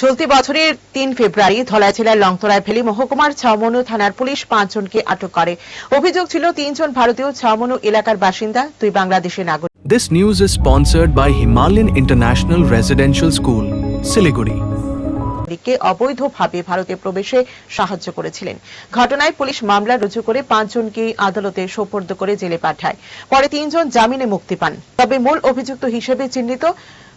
চলতি বছরের তিন ফেব্রুয়ারি ধলাই জেলার লংতরায় ভেলি মহকুমার ছাউমনু থানার পুলিশ পাঁচজনকে আটক করে। অভিযোগ ছিল তিনজন ভারতীয় ছাউমনু এলাকার বাসিন্দা দুই বাংলাদেশের নাগরিক। This news is sponsored by Himalayan International Residential School, Siliguri. কে অবৈধভাবে ভারতে প্রবেশে সাহায্য করেছিলেন। ঘটনায় পুলিশ মামলা রুজু করে পাঁচজনকে আদালতে সোপর্দ করে জেলে পাঠায়। পরে তিনজন জামিনে মুক্তি পান। তবে মূল অভিযুক্ত হিসেবে চিহ্নিত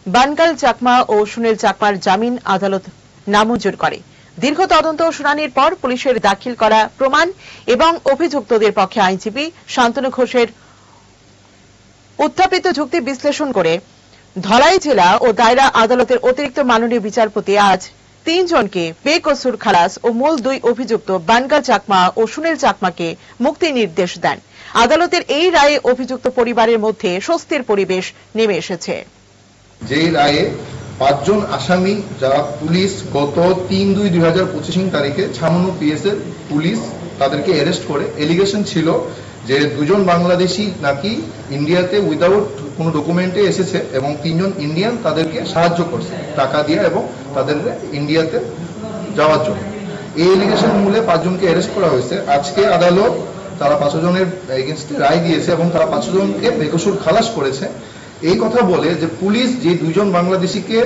বানগাল চাকমা ও সুনীল চাকমার জামিন আদালত নামঞ্জুর করে। দীর্ঘ তদন্ত শুনানির পর পুলিশের দাখিল করা প্রমাণ এবং অভিযুক্তদের পক্ষে আইনজীবী শান্তনু ঘোষের উত্থাপিত যুক্তি বিশ্লেষণ করে ধলাই জেলা ও দায়রা আদালতের অতিরিক্ত মাননীয় বিচারপতি আজ তিনজনকে বেকসুর খালাস ও মূল দুই অভিযুক্ত বানগা চাকমা ও সুনীল চাকমাকে মুক্তি নির্দেশ দেন। আদালতের এই রায়ে অভিযুক্ত পরিবারের মধ্যে স্বস্তির পরিবেশ নেমে এসেছে। যেই রায়ে পাঁচজন আসামি, যারা পুলিশ গত তিন দুই দুই হাজার পঁচিশ তারিখে ছামনু পিএস এর পুলিশ তাদেরকে অ্যারেস্ট করে। এলিগেশন ছিল যে দুজন বাংলাদেশি নাকি ইন্ডিয়াতে উইদাউট কোনো ডকুমেন্টে এসেছে এবং তিনজন ইন্ডিয়ান তাদেরকে সাহায্য করছে, টাকা দিয়ে এবং তাদের ইন্ডিয়াতে যাওয়ার জন্য। এই এলিগেশন মূলে পাঁচজনকে অ্যারেস্ট করা হয়েছে। আজকে আদালত তারা পাঁচজনের এগেনস্টে রায় দিয়েছে এবং তারা পাঁচজনকে বেকসুর খালাস করেছে। এই কথা বলে যে পুলিশ যে দুইজন বাংলাদেশিকে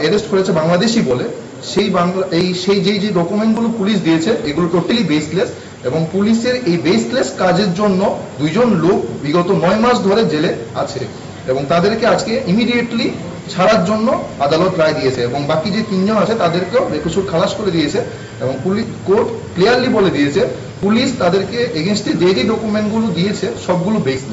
অ্যারেস্ট করেছে বাংলাদেশি বলে, সেই বাংলা, এই, সেই যেই যে ডকুমেন্টগুলো পুলিশ দিয়েছে, এগুলো টোটালি বেসলেস এবং পুলিশের এই বেসলেস কাজের জন্য দুইজন লোক বিগত নয় মাস ধরে জেলে আছে এবং তাদেরকে আজকে ইমিডিয়েটলি ছাড়ার জন্য আদালত রায় দিয়েছে এবং বাকি যে তিনজন আছে তাদেরকেও বেকসুর খালাস করে দিয়েছে এবং পুলিশ কোর্ট ক্লিয়ারলি বলে দিয়েছে, পুলিশ তাদেরকে এগেনস্টে যে যে ডকুমেন্টগুলো দিয়েছে, সবগুলো বেসলেস